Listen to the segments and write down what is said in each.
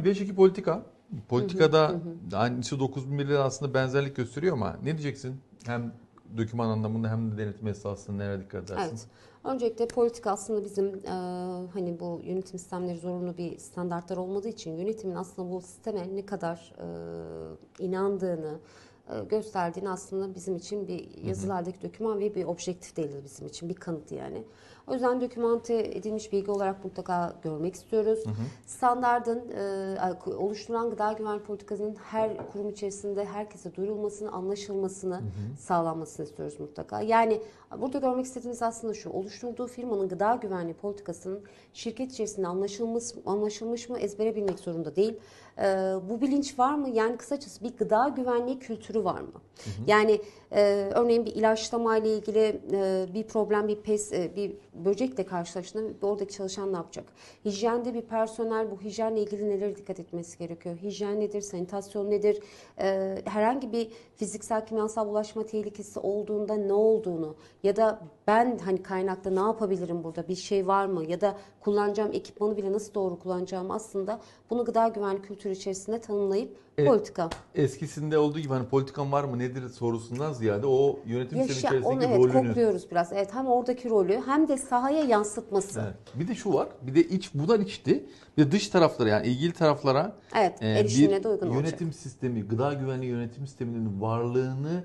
5-2 politika. Politikada aynısı 9001 ile aslında benzerlik gösteriyor ama ne diyeceksin? Hem döküman anlamında hem de denetim esasında nereye dikkat edersin? Evet. Öncelikle politika aslında bizim e, hani bu yönetim sistemleri zorunlu bir standartlar olmadığı için yönetimin aslında bu sisteme ne kadar e, inandığını gösterdiğini aslında bizim için bir yazılardaki doküman ve bir objektif değildir bizim için bir kanıt yani. O yüzden dokümante edilmiş bilgi olarak mutlaka görmek istiyoruz. Standardın e, oluşturulan gıda güvenlik politikasının her kurum içerisinde herkese duyurulmasını, anlaşılmasını sağlanmasını istiyoruz mutlaka. Yani burada görmek istediğimiz aslında şu, oluşturduğu firmanın gıda güvenliği politikasının şirket içerisinde anlaşılmış, anlaşılmış mı ezbere bilmek zorunda değil. E, bu bilinç var mı? Yani kısacası bir gıda güvenliği kültürü var mı? Yani e, örneğin bir ilaçlama ile ilgili e, bir problem, bir pes, e, bir böcekle karşılaştığında oradaki çalışan ne yapacak? Hijyende bir personel bu hijyenle ilgili nelere dikkat etmesi gerekiyor? Hijyen nedir? Sanitasyon nedir? E, herhangi bir fiziksel kimyasal bulaşma tehlikesi olduğunda ne olduğunu ya da ben hani kaynakta ne yapabilirim burada? Bir şey var mı? Ya da kullanacağım ekipmanı bile nasıl doğru kullanacağım aslında bunu gıda güvenlik kültürü içerisinde tanımlayıp Evet. politika Eskisinde olduğu gibi hani politikan var mı nedir sorusundan ziyade o yönetim Yaşa, onu içerisindeki evet rolünü. kokluyoruz biraz. Evet hem oradaki rolü hem de sahaya yansıtması. Evet. Bir de şu var. Bir de iç bundan içti. Bir de dış taraflara yani ilgili taraflara Evet, e, bir de uygun olacak. yönetim sistemi, gıda güvenliği yönetim sisteminin varlığını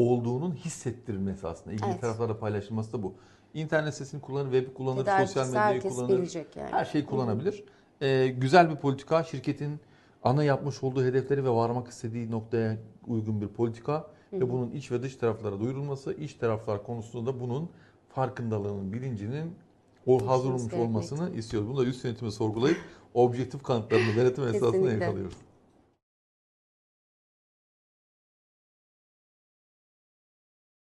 olduğunun hissettirilmesi aslında. İlgili Evet. taraflarla paylaşılması da bu. İnternet sitesini kullanır, web kullanır, sosyal Tedarikçisi medyayı kullanır. yani. Her şeyi kullanabilir. Ee, güzel bir politika. Şirketin ana yapmış olduğu hedefleri ve varmak istediği noktaya uygun bir politika. Ve bunun iç ve dış taraflara duyurulması, iç taraflar konusunda da bunun farkındalığının, bilincinin o hazır olmuş olmasını istiyoruz. Bunu da üst yönetime sorgulayıp objektif kanıtlarını denetim Kesinlikle. yakalıyoruz.